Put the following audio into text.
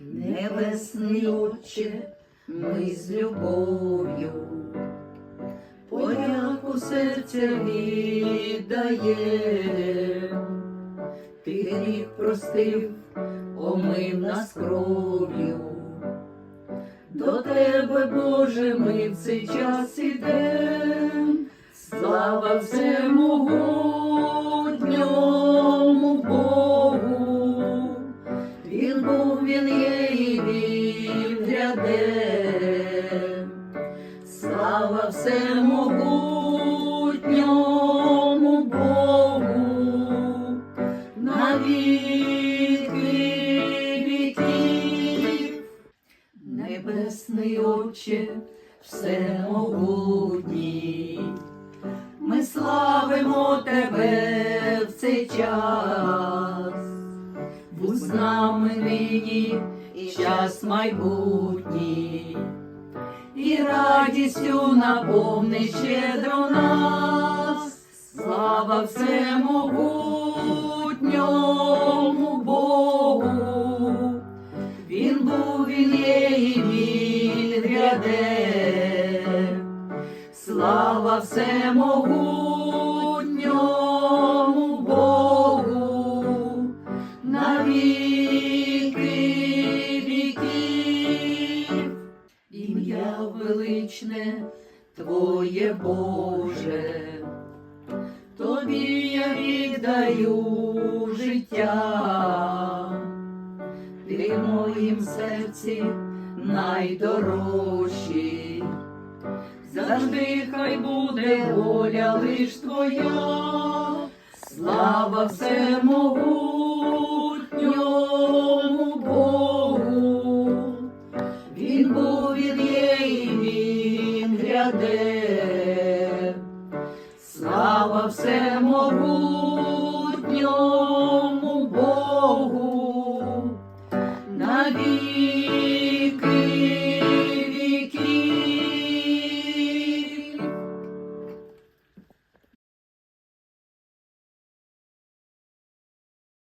Небесний Отче, ми з любов'ю, подяку серця віддає, ти гріх простив, омив нас кров'ю. До тебе, Боже, ми в цей час ідем, слава всемогутньому він гряде. Слава всемогутньому Богу, на віки віків. Небесний Отче, всемогутній, ми славимо Тебе в цей час, з нами нині і час майбутній, і радістю наповни щедро нас, слава всемогутньому Богу. Він був, він є і він гряде. Слава всемогутньому величне Твоє Боже, Тобі я віддаю життя. Ти в моїм серці найдорожчий, завжди хай буде воля лиш твоя, слава всемогутньому гряде, слава всемогутньому